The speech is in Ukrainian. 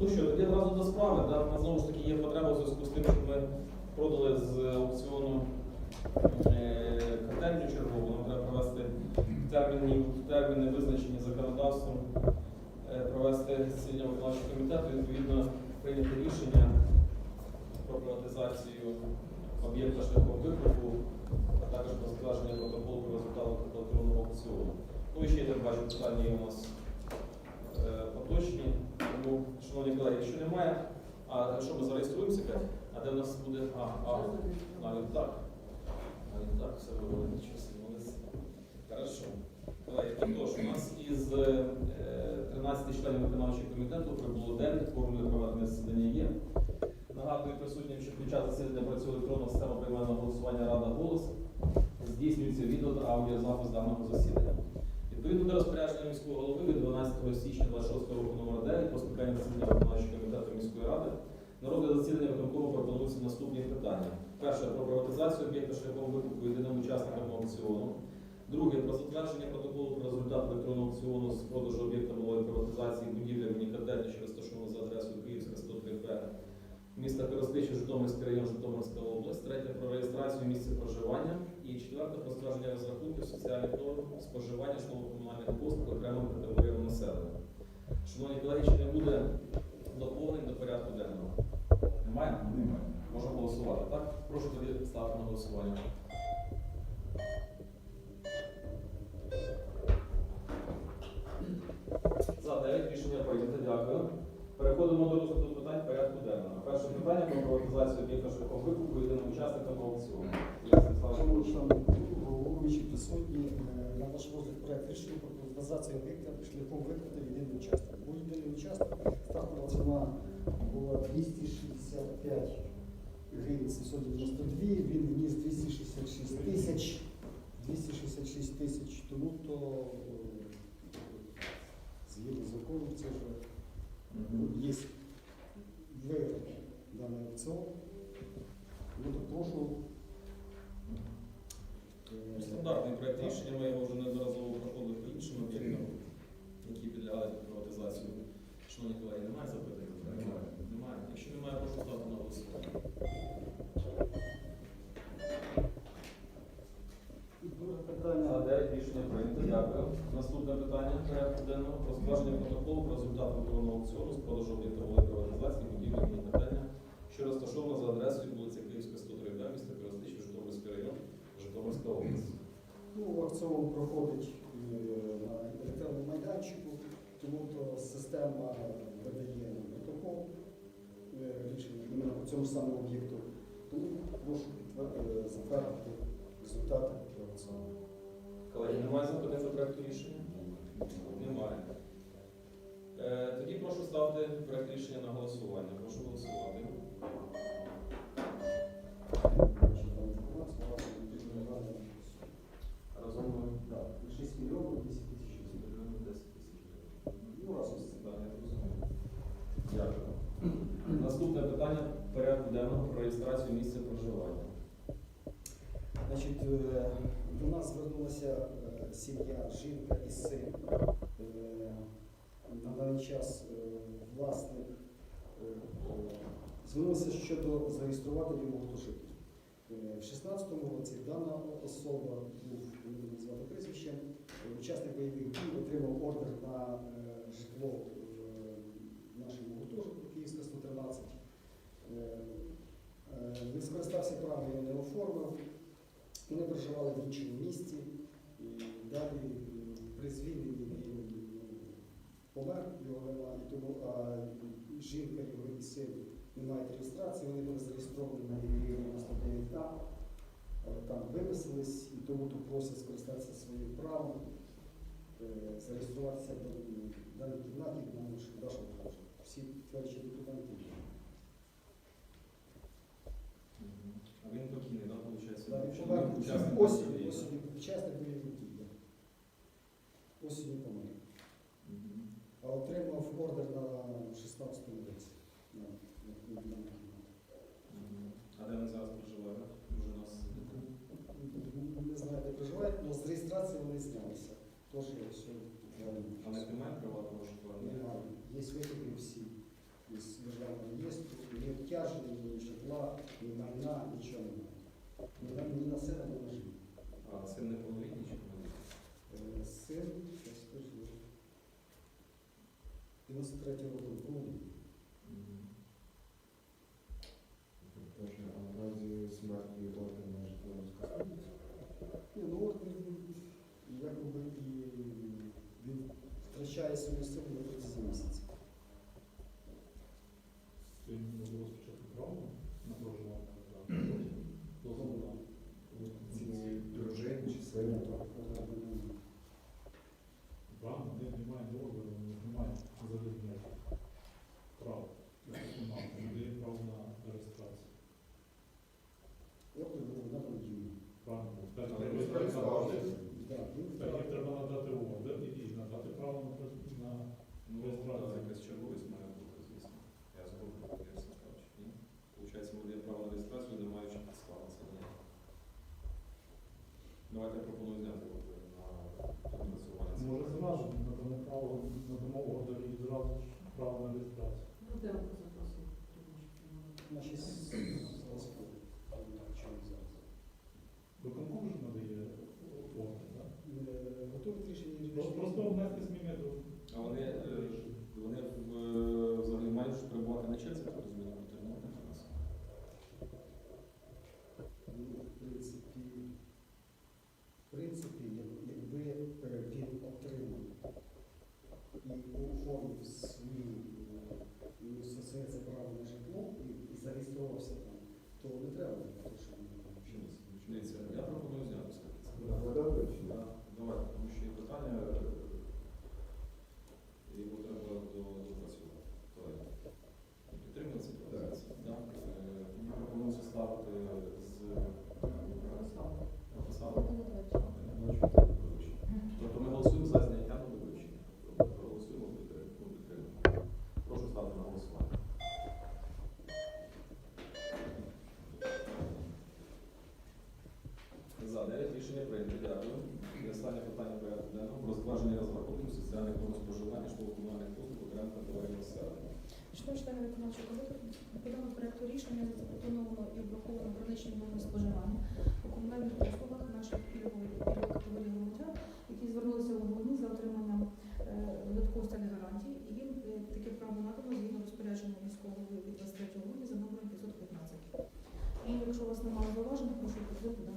Ну що, тоді одразу до справи. Да? У нас знову ж таки є потреба в зв'язку з тим, що ми продали з аукціону е, котельню чергову. Нам треба провести терміни, терміни визначені законодавством, е, провести засідання виконавчого комітету, відповідно прийняти рішення про приватизацію об'єкта шляхом викупу, а також про затвердження протоколу про результати електронного аукціону. Ну і ще я бачу, питання у нас поточні. Тому, шановні колеги, якщо немає, а що ми зареєструємося, А де в нас буде? А, а навіть так. Навіть так, все вивели, нічого. Хорошо. Колеги, отож, у нас із е, 13 членів виконавчого комітету прибуло 9, формули проведення засідання є. Нагадую присутнім, що під час засідання працює електронна система приймального голосування Рада голос. Здійснюється відео та аудіозапис даного засідання. Відповідно до розпорядження міського голови від 12 січня 26 року номер 9 по скликанню засідання виконавчого комітету міської ради на розгляд засідання виконкому пропонуються наступні питання. Перше про приватизацію об'єкта шляхом викупу єдиним учасникам аукціону. Друге про затвердження протоколу про результат електронного аукціону з продажу об'єкта малої приватизації будівлі міні-котельні, що розташовано за адресою Київська 103Б, міста Коростичі, Житомирський район, Житомирська область. Третє про реєстрацію місця проживання. І четверте про затвердження розрахунків соціальних норм споживання житлово-комунальних послуг окремим категоріям населення. Шановні колеги, чи не буде доповнень до порядку денного? Немає? Немає. Можемо голосувати, так? Прошу тоді ставити на голосування. За 9 рішення прийнято, дякую. Переходимо до розгляду питань порядку денного. Перше питання про приватизацію об'єкта шляхом викупу єдиним учасникам аукціону. Головуючі присутні, е, на ваш розгляд проект рішення про приватизацію об'єкта шляхом викупу єдиний учасник. Був єдиний учасник, стартова ціна була 265 гривень 792, він вніс 266 тисяч, 266 тисяч, тому то е, згідно з законом це вже є виграв даний аукціон. Тому то прошу е, Стандартний проект рішення, ми його вже неодноразово проходили по іншим об'єктам, які підлягають під приватизацію. Шановні колеги, немає запитань? Немає. Немає. Якщо немає, прошу ставити на голосування. друге питання. 9 рішення прийнято. Дякую. Наступне питання порядку денного про затвердження протоколу про результат електронного аукціону з продажу об'єкта малої приватизації будівлі міні-котельня, що розташована за адресою вулиця Київська, 103, да, місто Коростичів, Житомирський район, Житомирська область. Ну, аукціон проходить е, на інтерактивному майданчику, тому то система видає протокол е, рішення іменно по цьому самому об'єкту. Тому прошу е, затвердити результати аукціону. Колеги, немає запитань до проекту рішення? Немає. Тоді прошу ставити проект рішення на голосування. Прошу голосувати. Прошу дати інформацію, власне, відповідно, Разом ми Так, 6 мільйонів 10 тисяч. мільйонів 10 тисяч гривень. Ну, разом з цим. Так, я зрозумів. Дякую. Наступне питання порядку денного про реєстрацію місця проживання. Значить, е, до нас е, сім'я, жінка і син. Е, На даний час е, власник звернувся щодо зареєструвати йому гуртожитки. В 16-му році дана особа був не буду називати прізвищем, е, учасник бойових дій отримав ордер на житло в нашому гуртожитку Київська 113. Е, е, Не скористався правом, його не оформив. Вони проживали в іншому місті. Далі при звільненні він помер, його немає, і тому а, жінка його і син не мають реєстрації, вони були зареєстровані на лінії 99А, там виписались, і тому тут просять скористатися своїм правом, е, зареєструватися в дан- в даній кімнаті, в даному вашому положенні. Всі тверджі документи є. А він покійний, так, виходить? Осінь, осінню помер. А отримав ордер на 16-му році. А де він зараз проживає? Може нас не знаю, де проживають, але з реєстрації вони знялися. Тож я все А не немає приватного житла? Немає. Є вихідні всі Є, державного реєстру, не обтяжені, ні житла, ні майна, нічого немає. Ми на себе не живемо. А це не повнолітні Син Христос Бог. 93 року повні. Боже, а наразі смерть і орден можно розказати? Ні, ну орден якоби і він втрачає свою силу на протязі місяця. Сьогодні не було право на реєстрацію. Ну, де ви запросили? Наші зараз. Виконком того не треба. Тому що, ну, Я пропоную головуюча, відповідно проєкту рішення не запропоновано і облоковано граничні умови споживання у комунальних послугах наших пільгових категорій громадян, які звернулися в головні за отриманням е, додаткових стальних гарантій, і їм е, таке право надано згідно розпорядження міського голови від 23 грудня за номером 515. І якщо у вас немає зауважень, прошу підтримати.